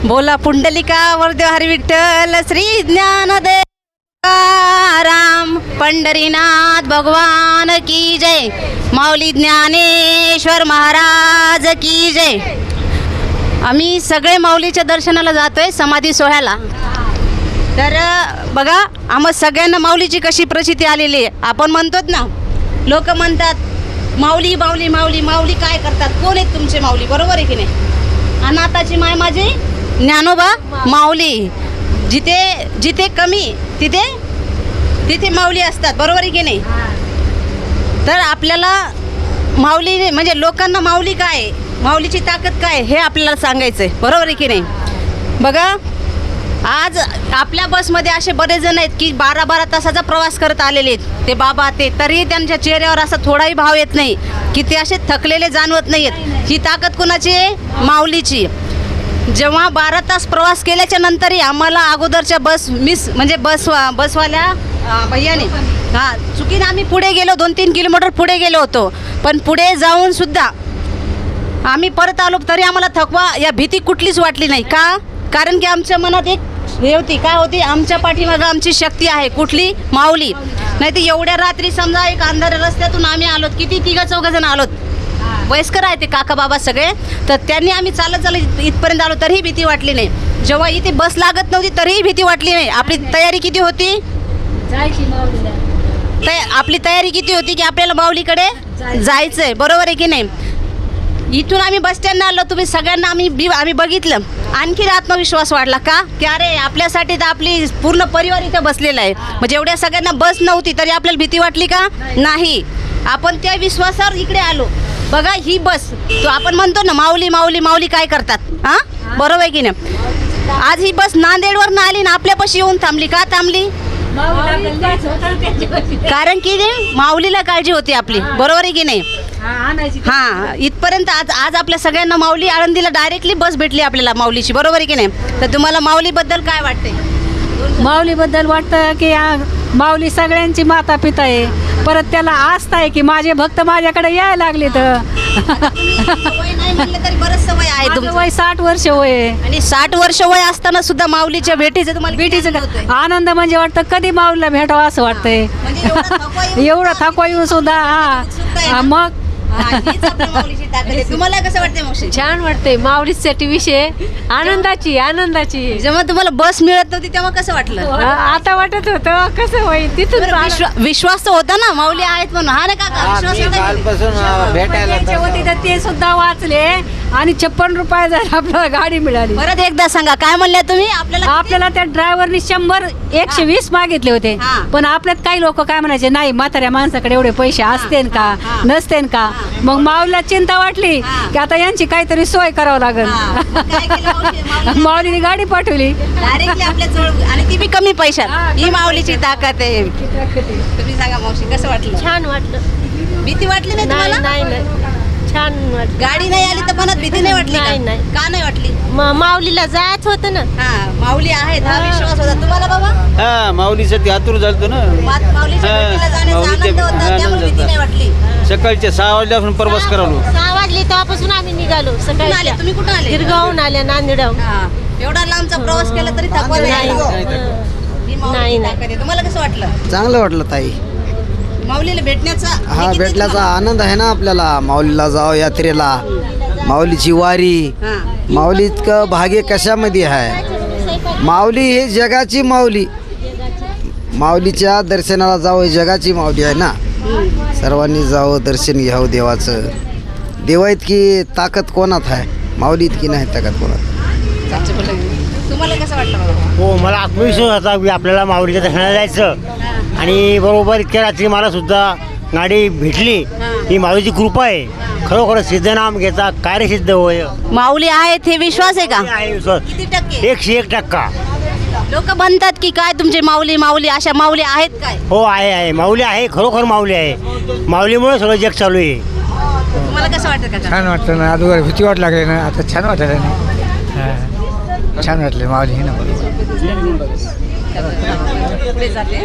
बोला पुंडलिका वरदेव हरी विठ्ठल श्री ज्ञानदेव राम पंढरीनाथ भगवान की जय. माऊली ज्ञानेश्वर महाराज की जय. आम्ही सगळे माऊलीच्या दर्शनाला जातोय समाधी सोहळ्याला. तर बघा आम्हा सगळ्यांना माऊलीची कशी प्रसिद्धी आलेली आहे. आपण म्हणतोच ना लोक म्हणतात माऊली माऊली माऊली माऊली काय करतात? कोण आहेत तुमचे माऊली? बरोबर आहे की नाही? अनाथाची माय माझी ज्ञानोबा माऊली. जिथे जिथे कमी तिथे तिथे माऊली असतात. बरोबर आहे की नाही? तर आपल्याला माऊली म्हणजे लोकांना माऊली काय माऊलीची ताकद काय हे आपल्याला सांगायचं आहे बरोबर आहे की नाही? बघा आज आपल्या बसमध्ये असे बरेच जण आहेत की बारा बारा तासाचा प्रवास करत आलेले आहेत. ते बाबा ते तरी त्यांच्या चेहऱ्यावर असा थोडाही भाव येत नाही की ते असे थकलेले जाणवत नाही आहेत ही ताकद कुणाची आहे? माऊलीची. जेव्हा बारा तास प्रवास केल्याच्या नंतरही आम्हाला अगोदरच्या बस मिस म्हणजे बस बसवाल्या भैयाने. हां चुकीनं आम्ही पुढे गेलो दोन तीन किलोमीटर पुढे गेलो होतो. पण पुढे जाऊन सुद्धा आम्ही परत आलो तरी आम्हाला थकवा या भीती कुठलीच वाटली नाही. का? कारण की आमच्या मनात एक हे होती काय होती? आमच्या पाठीमागं आमची शक्ती आहे कुठली? माऊली. नाही तर एवढ्या रात्री समजा एक अंधार रस्त्यातून आम्ही आलोत किती तिघा चौघा जण आलोत. वयस्कर आहे ते काका बाबा सगळे. तर त्यांनी आम्ही चालत चालत इथ- इथपर्यंत आलो तरीही भीती वाटली नाही. जेव्हा इथे बस लागत नव्हती तरीही भीती वाटली नाही. आपली तयारी किती होती? आपली तयारी किती होती की आपल्याला माऊलीकडे जायचं. आहे बरोबर आहे की नाही? इथून आम्ही बस स्टँडला आलो तुम्ही सगळ्यांना आम्ही बी आम्ही बघितलं. आणखीन आत्मविश्वास वाढला का? की अरे आपल्यासाठी तर आपली पूर्ण परिवार इथं बसलेला आहे. म्हणजे एवढ्या सगळ्यांना बस नव्हती तरी आपल्याला भीती वाटली का? नाही. आपण त्या विश्वासावर इकडे आलो. बघा ही बस. तो आपण म्हणतो ना माऊली माऊली माऊली काय करतात? हां? बरोबर आहे की नाही? आज ही बस नांदेडवर आली ना आपल्यापाशी येऊन थांबली. का थांबली? कारण की नाही, माऊलीला काळजी होती आपली. बरोबर आहे की नाही? हां इथपर्यंत आज आज आपल्या सगळ्यांना माऊली आळंदीला डायरेक्टली बस भेटली आपल्याला माऊलीची. बरोबर आहे की नाही? तर तुम्हाला माऊलीबद्दल काय वाटते माऊलीबद्दल वाटतं की माऊली सगळ्यांची माता पिता आहे परत त्याला आस्था आहे की माझे भक्त माझ्याकडे यायला लागले तर वय आहे माझं तुमचं साठ वर्ष वय आहे. आणि साठ वर्ष वय असताना सुद्धा माऊलीच्या भेटीचं तुम्हाला भेटीचं आनंद होतोय? का- आनंद म्हणजे वाटतं कधी माऊलीला भेटावं असं वाटतंय म्हणजे एवढा थकवा येऊन एवढा थकवा येऊन सुद्धा हा? मग हां. तुम्हाला कसं वाटतंय मावशी? छान वाटते माऊलीसाठी विषय आनंदाची आनंदाची. जेव्हा तुम्हाला बस मिळत नव्हती तेव्हा कसं वाटलं? आता वाटत होतं कसं होईल? तिथून विश्वास तर होता ना माऊली आहेत म्हणून. हा ना काका? विश्वास होता? कालपासून भेटायला द्यायचे होते तर ते सुद्धा वाचले आणि छप्पन रुपये जर आपल्याला गाडी मिळाली. परत एकदा सांगा काय म्हणल्या तुम्ही? आपल्याला? आपल्याला त्या ड्रायव्हरनी शंभर एकशे वीस मागितले होते. हा. पण आपल्यात काही लोक काय म्हणायचे नाही म्हाताऱ्या माणसाकडे एवढे पैसे असतेन का? हा. नसतेन का? मग माऊलीला चिंता वाटली हा. की आता यांची काहीतरी सोय करावं हा. मग काय केलं मावशी? लागेल माऊलीने- गाडी पाठवली. डायरेक्टली आपल्या जवळ आणि ती बी कमी पैशात. हा, कमी माऊलीची ताकद आहे. तुम्ही सांगा मावशी कसं वाटलं? छान वाटलं. भीती वाटली नाही नाही तुम्हाला? नाही नाही. छान वाटलं. गाडी नाही आली तर मनात भीती नाही वाटली का? नाही, नाही. का नाही वाटली? म- माऊलीला जायचं होतं ना. हा माऊली आहेत हा विश्वास होता. तुम्हाला बाबा? हा माऊलीचं ते आतुर झालतो ना. मा- माऊलीच्या हा, भेटीला जाण्याचा माऊलीच्या आनंद होता आनंद त्यामुळे भीती होता. नाही वाटली. सकाळच्या सहा वाजल्यापासून प्रवास करावलो सहा वाजले तेव्हापासून आम्ही निघालो कुठून आले? सकाळी तुम्ही कुठून आले? गिरगावून आल्या नांदेडहून. हा एवढा लांबचा प्रवास केला तरी थकवा नाही नाही. आला. ही माऊलीची नाही, नाही. ताकद आहे. तुम्हाला कसं वाटलं? चांगलं वाटलं ताई. माऊलीला भेटण्याचा हे हा किती भेटल्याचा तुम्हाला- आनंद आहे ना आपल्याला. माऊलीला जाव यात्रेला. माऊलीची वारी. हा. माऊली इतकं भाग्य कशामध्ये आहे? माऊली हे जगाची माऊली. माऊलीच्या दर्शनाला जावं हे जगाची माऊली आहे ना. सर्वांनी जावं दर्शन घ्यावं देवाचं. देवा इतकी ताकद कोणात आहे? माऊली इतकी नाही ताकद कोणात. तुम्हाला कसं वाटलं बाबा? हो मला आत्मविश्वास होता की आपल्याला माऊलीच्या दर्शनाला जायचं. आणि बरोबर इतक्या रात्री मला सुद्धा गाडी भेटली. ही. माऊलीची कृपा आहे. खरोखर सिद्धनाम घेता कार्य सिद्ध होय? माऊली आहेत हे विश्वास आहे का? आहे विश्वास. किती टक्के? एकशे एक टक्का. लोक म्हणतात की काय तुमचे माऊली माऊली अशा माऊली आहेत काय? हो आहे आहे. माऊली आहे खरोखर माऊली आहे. माऊलीमुळे सगळं जग चालू आहे. तुम्हाला कसं वाटतं काका? छान वाटतं ना. अगोदर भीती वाट लागली ना. आता छान वाटलं ना. हा. छान वाटले माऊली हे ना. पुढे जाते?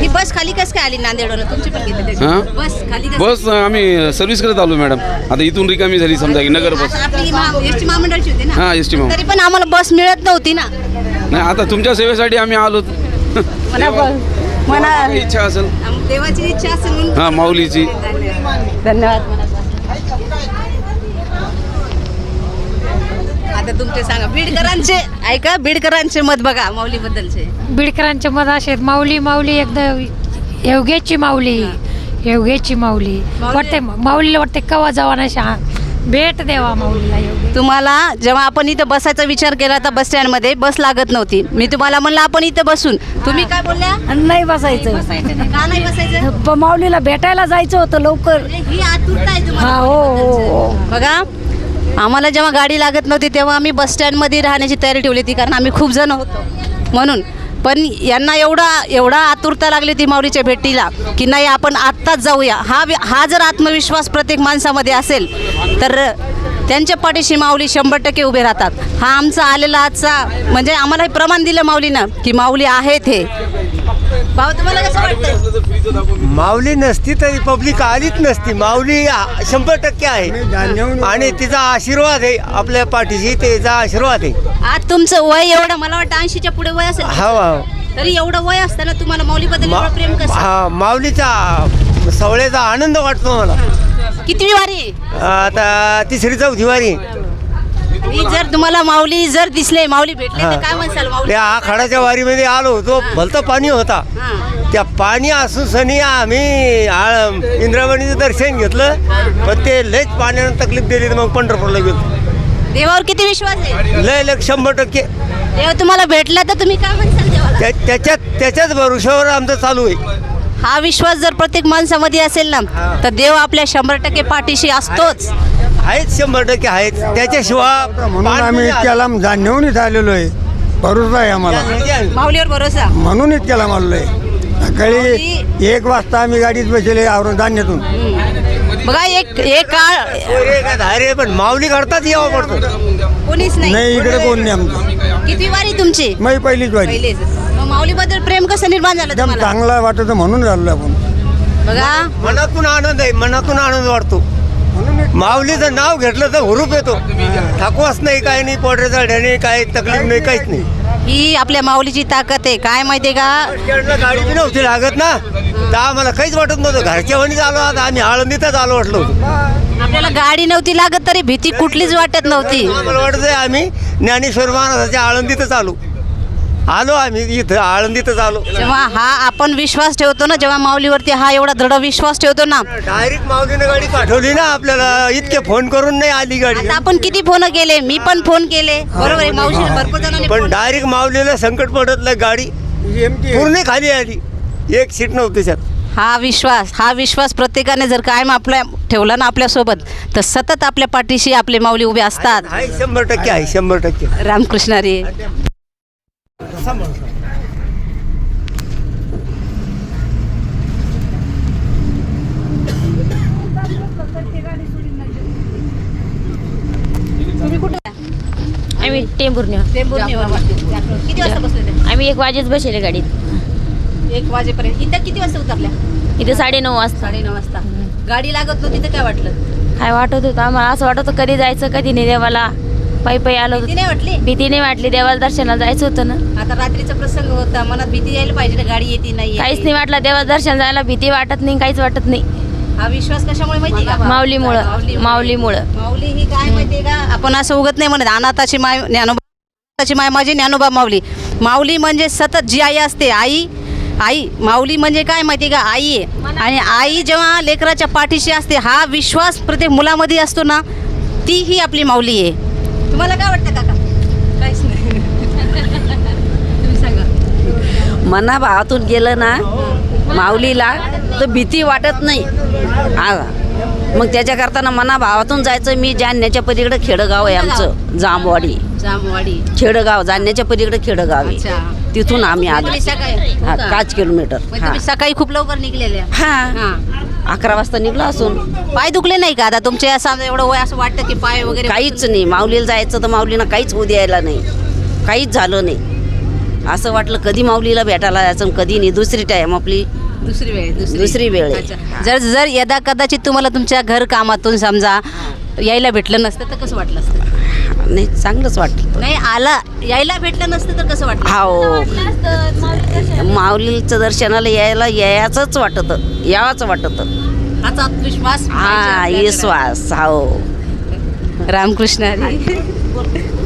ही बस खाली कस काय आली नांदेडवरून? तुमची पण घेतली त्याची. हां? बस खाली कसं- बस आम्ही सर्व्हिस करत आलो मॅडम आता इथून रिकामी झाली समजा की नगर बस. आता आपली महा- एसटी महामंडळाची होती ना? हां एस टी तरी पण आम्हाला बस मिळत नव्हती ना. नाही आता तुमच्या सेवेसाठी आम्ही आलो. म्हणा इच्छा असेल. आम- देवाची इच्छा असेल म्हणून हां माऊलीची. धन्यवाद. आता तुमचे सांगा बीडकरांचे ऐका बीडकरांचे मत बघा माऊली बद्दलचे बिडकरांचे मत असे आहेत, माऊली माऊली एकदा योग्याची माऊली योग्याची माऊली. वाटते माऊलीला वाटते कवा जावा नाही शहा. भेट देवा माऊलीला तुम्हाला जेव्हा आपण इथं बसायचा विचार केला तर बस स्टँडमध्ये बस लागत नव्हती. मी तुम्हाला म्हणलं आपण इथं बसून. तुम्ही काय बोलल्या? नाही बसायचं. का नाही बसायचं? प- माऊलीला भेटायला जायचं होतं लवकर. ही आतुरता आहे तुम्हाला हा हो हो हो. बघा आम्हाला जेव्हा गाडी लागत नव्हती तेव्हा आम्ही बस स्टँडमध्ये राहण्याची तयारी ठेवली होती कारण आम्ही खूप जण होतो. म्हणून पण यांना एवढा एवढा आतुरता लागली ती माऊलीच्या भेटीला की नाही आपण आत्ताच जाऊया. हा हा जर आत्मविश्वास प्रत्येक माणसामध्ये असेल तर त्यांच्या पाठीशी माऊली शंभर टक्के उभे राहतात. हा आमचा आलेला आजचा म्हणजे आम्हाला हे प्रमाण दिलं माऊलीनं की माऊली आहेत हे. भाऊ तुम्हाला कसं वाटतं माऊली नसती तरी पब्लिक आलीच नसती. माऊली आ- शंभर टक्के आहे. आणि तिचा आशीर्वाद आहे आपल्या पाठीशी त्याचा आशीर्वाद आहे. आज तुमचं वय एवढं मला वाटतं ऐंशीच्या पुढे वय असेल. हा वा तरी एवढं वय असताना तुम्हाला माऊलीबद्दल मा- एवढं प्रेम कसं? हा माऊलीचा सवळेचा आनंद वाटतो मला. किती वारी? आता तिसरी चौथी वारी. मी जर तुम्हाला माऊली जर दिसले माऊली भेटले तर काय म्हणसाल माऊली? त्या आखाडाच्या वारीमध्ये आलो होतो भलतं पाणी होता. त्या पाणी असून सनी आम्ही इंद्रावणीचं दर्शन घेतलं पण ते लयच पाण्यानं तकलीफ दिली तर मग पंढरपूरला गेलो. देवावर किती विश्वास आहे? लय लय शंभर टक्के. देव तुम्हाला भेटला तर तुम्ही काय म्हणसाल देवाला? त्या- त्याच्यात त्याच्याच भरोशावर आमचं चालू आहे. हा विश्वास जर प्रत्येक माणसामध्ये असेल ना तर देव आपल्या शंभर टक्के पाठीशी असतोच. आहेच शंभर टक्के आहेत. त्याच्याशिवाय म्हणून आम्ही इतक्या लांब जाणून इथं आलेलो आहे. भरोसा आहे आम्हाला. माऊलीवर भरोसा. म्हणून इतक्या लांब आलेलो आहे. सकाळी एक वाजता आम्ही गाडीत बसले आवरून धान्यातून बघा एक एक काळ अरे पण माऊली करताच यावं पडतो. कोणीच नाही. नाही इकडे कोण नाही आमचं. किती वारी तुमची? मी पहिलीच वारी. पहिलेच. मग माऊलीबद्दल प्रेम कसं निर्माण झालं एकदम तुम्हाला? चांगला वाटत म्हणून झालो आपण. बघा. मनातून आनंद आहे मनातून आनंद वाटतो माऊलीचं नाव घेतलं तर हुरूप येतो. थकवाच नाही काय नाही पोटरे चढ्याने काय तकलीफ नाही काहीच नाही. ही आपल्या माऊलीची ताकद आहे. काय माहितीये का? गाडी बी नव्हती लागत ना. तर आम्हाला काहीच वाटत नव्हतं. घरच्या वणीच आलो आता आम्ही आळंदीतच आलो वाटलं होतं. आपल्याला गाडी नव्हती लागत तरी भीती कुठलीच वाटत नव्हती. आम्हाला वाटत आहे आम्ही ज्ञानेश्वर महाराजाच्या आळंदीतच आलो. आलो आम्ही इथं आळंदीतच आलो. जेव्हा हा आपण विश्वास ठेवतो ना जेव्हा माऊलीवरती हा एवढा दृढ विश्वास ठेवतो ना डायरेक्ट माऊलीने गाडी पाठवली ना आपल्याला इतके फोन करून नाही आली गाडी. आता आपण किती फोन केले? मी पण फोन केले. बरोबर आहे मावशी भरपूर जणांनी पण phone- डायरेक्ट माऊलीला संकट पडत नाही गाडी पूर्ण खाली आली. एक सीट नव्हती त्याच्यात हा विश्वास हा विश्वास प्रत्येकाने जर कायम आपल्या ठेवला ना आपल्यासोबत तर सतत आपल्या पाठीशी आपले माऊली उभे असतात. आहे शंभर टक्के आहे शंभर टक्के. आम्ही टेंभुर्णी किती वाजता बसले ते? आम्ही एक वाजेच बसले गाडीत. एक वाजेपर्यंत. इथं किती वाजता उतरल्या? इथे साडेनऊ वाजता. साडेनऊ वाजता. गाडी लागत नव्हती तर काय वाटलं? काय वाटत होतं? आम्हाला असं वाटत होतं कधी जायचं कधी नाही देवाला. पायी पायी आलो भीती नाही वाटली? भीती नाही वाटली देवाला दर्शनाला जायचं होतं ना. आता रात्रीचा प्रसंग होता मनात भीती यायला पाहिजे ना गाडी येते नाही काहीच. नाही वाटलं देवाला दर्शन जायला भीती वाटत नाही काहीच वाटत नाही. हा विश्वास कशामुळे माहिती का? माऊलीमुळं माऊलीमुळं. माऊली ही काय माहितीये का? आपण असं उगत नाही म्हणत अनाथाची माय ज्ञानोबाची माय माझी ज्ञानोबा माऊली. माऊली म्हणजे सतत जी आई असते आई आई माऊली म्हणजे काय माहिती का? आई आहे. आणि आई जेव्हा लेकराच्या पाठीशी असते हा विश्वास प्रत्येक मुलामध्ये असतो ना ती ही आपली माऊली आहे. तुम्हाला काय वाटतं काका? काहीच नाही. तुम्ही सांगा. मनाभावातून गेलं ना माऊलीला तर भीती वाटत नाही. हा. मग त्याच्याकरता ना मनाभावातून जायचं. मी जाणण्याच्या पलीकडे खेडगाव आहे आमचं जामवाडी जामवाडी खेडगाव जाणण्याच्या पलीकडे खेडगाव. आहे. तिथून आम्ही आलो. हा हो? पाच किलोमीटर. हा. सकाळी खूप लवकर निघलेल्या? हा. हा. अकरा वाजता निघलो असून. पाय दुखले नाही का आता? तुमचे असं एवढं वय असं वाटतं की पाय वगैरे काहीच नाही. माऊलीला जायचं तर माऊलीनं काहीच होऊ द्यायला नाही. काहीच झालं नाही. असं वाटलं कधी माऊलीला भेटायला जायचं कधी नाही. दुसरी टाईम आपली दुसरी वेळ दुसरी. वेळ. जर जर यदा कदाचित तुम्हाला तुमच्या घर कामातून समजा यायला भेटलं नसतं तर कसं वाटलं असतं? नाही चांगलंच वाटलं नाही आला. यायला भेटलं नसतं तर कसं वाटलं? हो माऊलीचं दर्शनाला यायला यायचंच वाटत यावंच वाटत. हाच आत्मविश्वास हा पाहिजे विश्वास हो. रामकृष्ण हरी.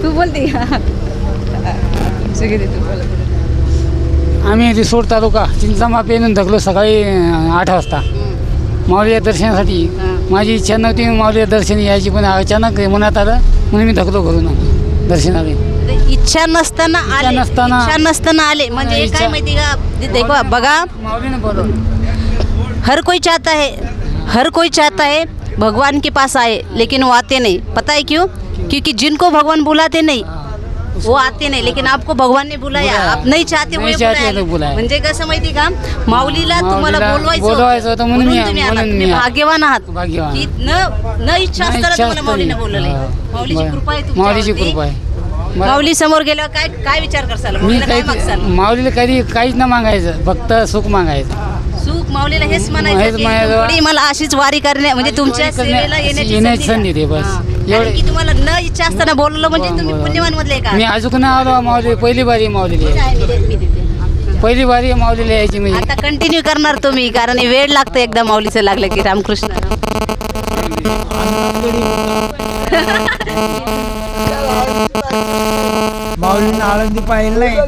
तू बोलते का? सगळे तू बोल. आम्ही रिसोड तालुका. चिंचामा पेनून धकलो सकाळी अं, आठ वाजता. माऊलीच्या दर्शनासाठी माझी इच्छा नव्हती माऊलीच्या दर्शन यायची पण अचानक मनात आलं म्हणून मी धकलो घरून आलो दर्शनाला. इच्छा नसताना आले. नसताना- इच्छा नसताना आले. म्हणजे नाही, काय माहिती का? देखो बघा. माऊलीने हर कोई चाहता है. हर कोई चाहता है भगवान के पास आए लेकिन वो आते नहीं. पता है क्यों? क्योंकि जिनको भगवान बुलाते नहीं वो आते नाही लेकिन आपको भगवान ने बुलाया. आप नाही चाहते हुए चाहते बुलाया. म्हणजे कसं माहिती का माऊलीला तुम्हाला माऊलीला बोलवायचं बोलवायचं होतं म्हणून मी- तुम्ही आलात. म्हणून तुम्ही मी आलो. भाग्यवान आहात भाग्यवान. की न न इच्छा नाही असताना तुम्हाला माऊलीने. बोलवलंय हा. माऊलीची. कृपा आहे माऊलीची. कृपा आहे बरं. माऊली समोर गेल्यावर काय काय विचार करसाल मी माऊलीला काय काही मागसाल माऊलीला कधी काहीच न मागायचं फक्त सुख मागायचं माऊलीला हेच हेच म्हणायचं की म्हणायचं. मला अशीच वारी करण्या म्हणजे तुमच्या वारी करण्या- सेवेला येण्याची येण्याची संधी संधी द्या. दे बस. हा. एवढे- की तुम्हाला न इच्छा असताना बोललं म्हणजे तुम्ही बरं. पुण्यवान मधले का मी अजून नाही आलो माऊली पहिली बारी माऊलीला यायची. पहिली बारी माऊलीला यायची मी आता कंटिन्यू करणार तुम्ही कारण हे वेळ लागतं एकदा माऊलीचं लागलं की रामकृष्ण माऊलीने आळंदी पाहिलं नाही मी,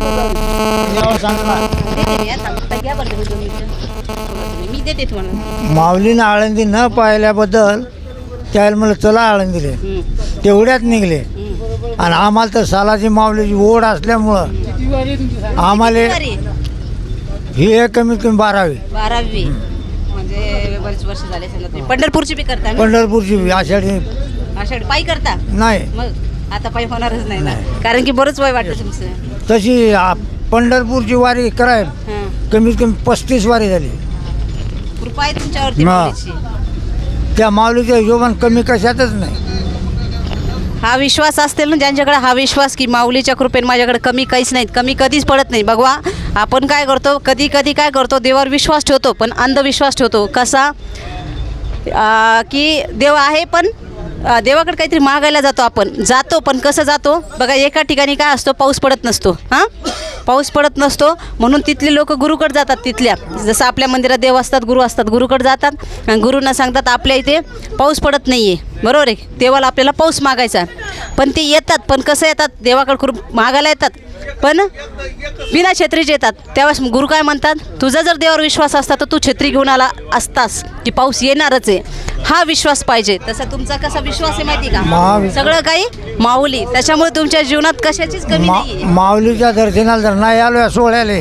मी देते तुम्हाला माऊलीनं आळंदी न पाहिल्याबद्दल त्यावेळेला मला चला आळंदीले. तेवढ्यात निघले. आणि आम्हाला तर सालाची माऊलीची ओढ असल्यामुळं आम्हाला? ही एक कमीत कमी बारावी. बारावी. म्हणजे बरेच वर्ष झाले समजा तुम्ही पंढरपूरची बी करता ना? पंढरपूरची आषाढी. आषाढ पायी करता? नाही. मग आता पायी होणारच नाही ना. कारण की बरंच वय वाटतं तुमचं. तशी पंढरपूरची वारी कराय कमीत कमी पस्तीस वारी झाली. कृपा आहे तुमच्यावरती हा. माऊलीची. त्या माऊलीच्या हिशोबान कमी कशातच नाही. हा विश्वास असतील ना ज्यांच्याकडे हा विश्वास की माऊलीच्या कृपेने माझ्याकडे कमी काहीच नाही कमी कधीच पडत नाही. बघवा आपण काय करतो कधी कधी काय करतो देवावर विश्वास ठेवतो पण अंधविश्वास ठेवतो. कसा? आ, की देव आहे पण देवाकडे काहीतरी मागायला जातो आपण. जातो पण कसं जातो? बघा एका ठिकाणी काय असतो? पाऊस पडत नसतो. हां? पाऊस पडत नसतो. म्हणून तिथले लोक गुरुकडे जातात तिथल्या. जसं आपल्या मंदिरात देव असतात गुरु असतात गुरुकडे जातात. आणि गुरुंना सांगतात आपल्या इथे पाऊस पडत नाही आहे बरोबर आहे. देवाला आपल्याला पाऊस मागायचा पण ते येतात पण कसं येतात? देवाकडे गुरु मागायला येतात. पण बिना छत्रीचे येतात. त्यावेळेस गुरु काय म्हणतात? तुझा जर देवावर विश्वास असता तर तू छत्री घेऊन आला असतास की पाऊस येणारच आहे. हा विश्वास पाहिजे. तसा तुमचा कसा विश्वास आहे माहिती का? सगळं काही माऊली. त्याच्यामुळे तुमच्या जीवनात कशाचीच कमी माऊलीच्या दर्शनाला जर नाही आलो या सोहळ्याले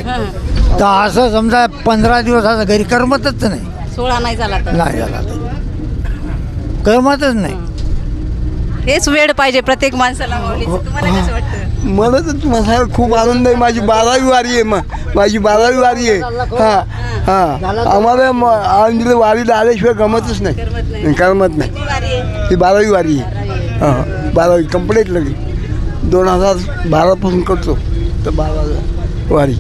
तर असं समजा पंधरा दिवस असं घरी करमतच नाही. सोळा नाही झाला तर. नाही झाला तर. करमतच नाही. हेच वेळ पाहिजे प्रत्येक माणसाला माऊलीचं तुम्हाला कसं वाटतं? मला तर माझा खूप आनंद आहे. माझी बारावी वारी आहे मा माझी बारावी वारी आहे. हां हां. आम्हाला म- आळंदीला वारीला आल्याशिवाय गमतच करमत नाही नाही. करमत नाही. किती वारी आहे? ती बारावी वारी आहे. हां बारावी कंप्लीट लगे दोन हजार बारापासून करतो. तर बारा वारी.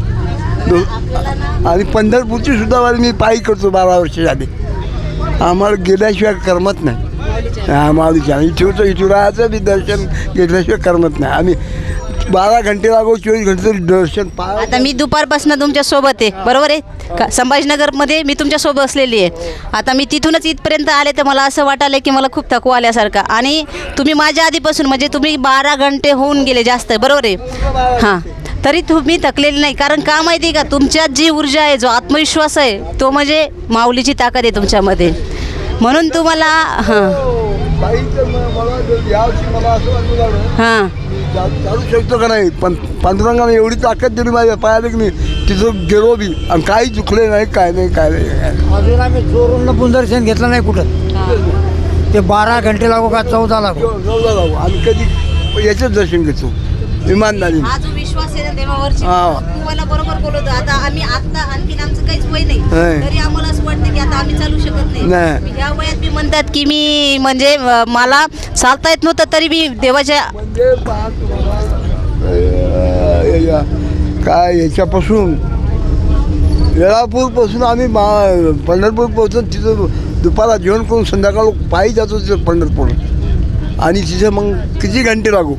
दोन आणि पंढरपूरची सुद्धा वारी मी पायी करतो बारा वर्ष झाली आम्हाला गेल्याशिवाय करमत नाही. हा माऊलीच्या इथूचं इथून राहायचं बी दर्शन घेतल्याशिवाय करमत नाही. आम्ही बारा घंटे लागो चोवीस घंटे तरी दर्शन पा आता मी दुपारपासून तुमच्यासोबत आहे. बरोबर आहे? का संभाजीनगरमध्ये मी तुमच्यासोबत असलेली आहे. आता मी तिथूनच इथपर्यंत आले तर मला असं वाटायलं की मला खूप थकवा आल्यासारखं. आणि तुम्ही माझ्या आधीपासून म्हणजे तुम्ही बारा घंटे होऊन गेले जास्त बरोबर आहे? हां. तरी तुम्ही थकलेले नाही. कारण का माहिती आहे का? तुमच्यात जी ऊर्जा आहे जो आत्मविश्वास आहे तो म्हणजे माऊलीची ताकद आहे तुमच्यामध्ये. म्हणून तुम्हाला हां. हां चालू शकतो का नाही? पण पांडुरंगाने एवढी ताकद दिली माझ्या पायाला की मी तिथं गेलो बी आणि काही चुकले नाही काय नाही काय नाही. अजून आम्ही चोरून पण दर्शन घेतलं नाही कुठं. ते बारा घंटे लागो का चौदा लागो? जाऊ जाऊ आम्ही कधी याचंच दर्शन घेतो. इमानदारी विश्वास आहे ना देवावरची हा. तुम्हाला बरोबर बोलवतो. आता आम्ही आता आणखीन आमचं काहीच वय नाही. नाही. तरी आम्हाला असं वाटतं की आता आम्ही चालू शकत नाही. नाही. ह्या वयात मी म्हणतात की मी म्हणजे अं, मला चालता येत नव्हतं तरी मी देवाच्या म्हणजे पाहतो बाबा, काय याच्यापासून? वेळापूरपासून आम्ही मा पंढरपूर पोहोचून तिथं दुपारा जेवण करून संध्याकाळ पायी जातो तिथं पंढरपूर. आणि तिथे मग किती घंटे लागू?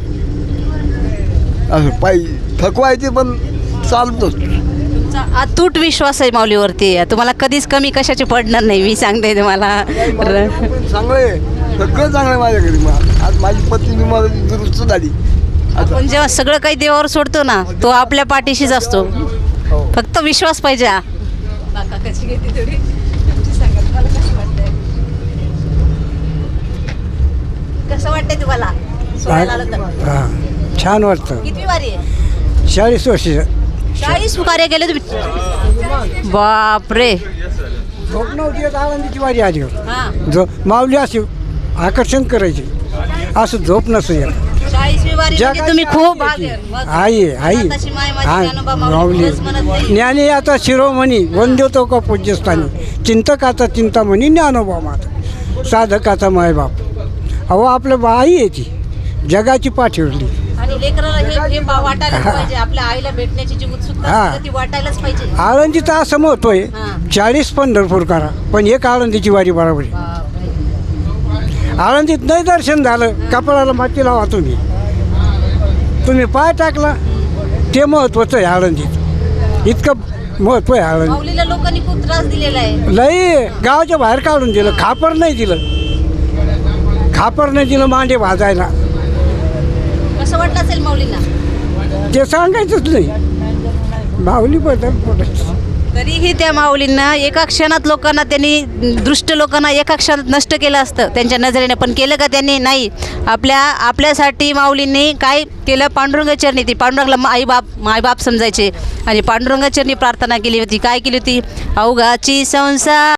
असं पायी थकवा येते पण चालतोच. तुमचा अतूट विश्वास आहे माऊलीवरती. तुम्हाला कधीच कमी कशाची पडणार नाही मी सांगते तुम्हाला. चांगलं सगळं चांगलं माझ्या घरी आज माझी पत्नी मी मला दुरुस्त झाली. आता आपण जेव्हा सगळं काही देवावर सोडतो ना तो आपल्या पाठीशीच असतो. फक्त विश्वास पाहिजे हा. कसं वाटतंय? तुम्हाला? सोहळ्याला आलं तर? हां छान वाटतं. किती वारी आहे? चाळीस वर्ष. चाळीस कार्य केले तुम्ही. बापरे. झोप नव्हती येत आनंदीची वारी आली हा. जो माऊली अशी आकर्षण करायची. असं झोप नसू वारी म्हणजे तुम्ही खूप आई आई माऊली. ज्ञानी आता शिरोमणी वंद्यतो का पूज्यस्थानी चिंतकाचा चिंतामणी ज्ञानोबा माता. साधकाचा मायबाप. अहो आपलं बा आई आहे ती. जगाची पाठीवरली. आणि लेकराला हे हे बा- वाटायलाच पाहिजे. आपल्या आईला भेटण्याची जी उत्सुकता हा. असते ती वाटायलाच पाहिजे. आळंदीचं असं महत्त्व आहे हा. चाळीस पंढरपूर करा. पण एक आळंदीची वारी बरोबर आहे. आळंदीत नाही दर्शन झालं कपाळाला माती लावा तुम्ही. तुम्ही पाय टाकला ते महत्त्वाचं आहे आळंदीत. इतकं महत्त्व आहे आळंदी. माऊलीला लोकांनी खूप त्रास दिलेला आहे. लई गावाच्या बाहेर काढून दिलं खापर नाही दिलं. खापर नाही दिलं मांडे भाजायला. वाटलं असेल माऊलींना? ते सांगायचंच नाही. माऊलीबद्दल बोलायचं तरीही त्या माऊलींना एका क्षणात लोकांना त्यांनी दृष्ट लोकांना एका क्षणात नष्ट केलं असतं. त्यांच्या नजरेने पण केलं का त्यांनी? नाही. आपल्या आपल्यासाठी माऊलींनी काय केलं? पांडुरंग चरणी ती. पांडुरंगला आईबाप मायबाप समजायचे. आणि पांडुरंग चरणी प्रार्थना केली होती. काय केली होती? अवघाची संसार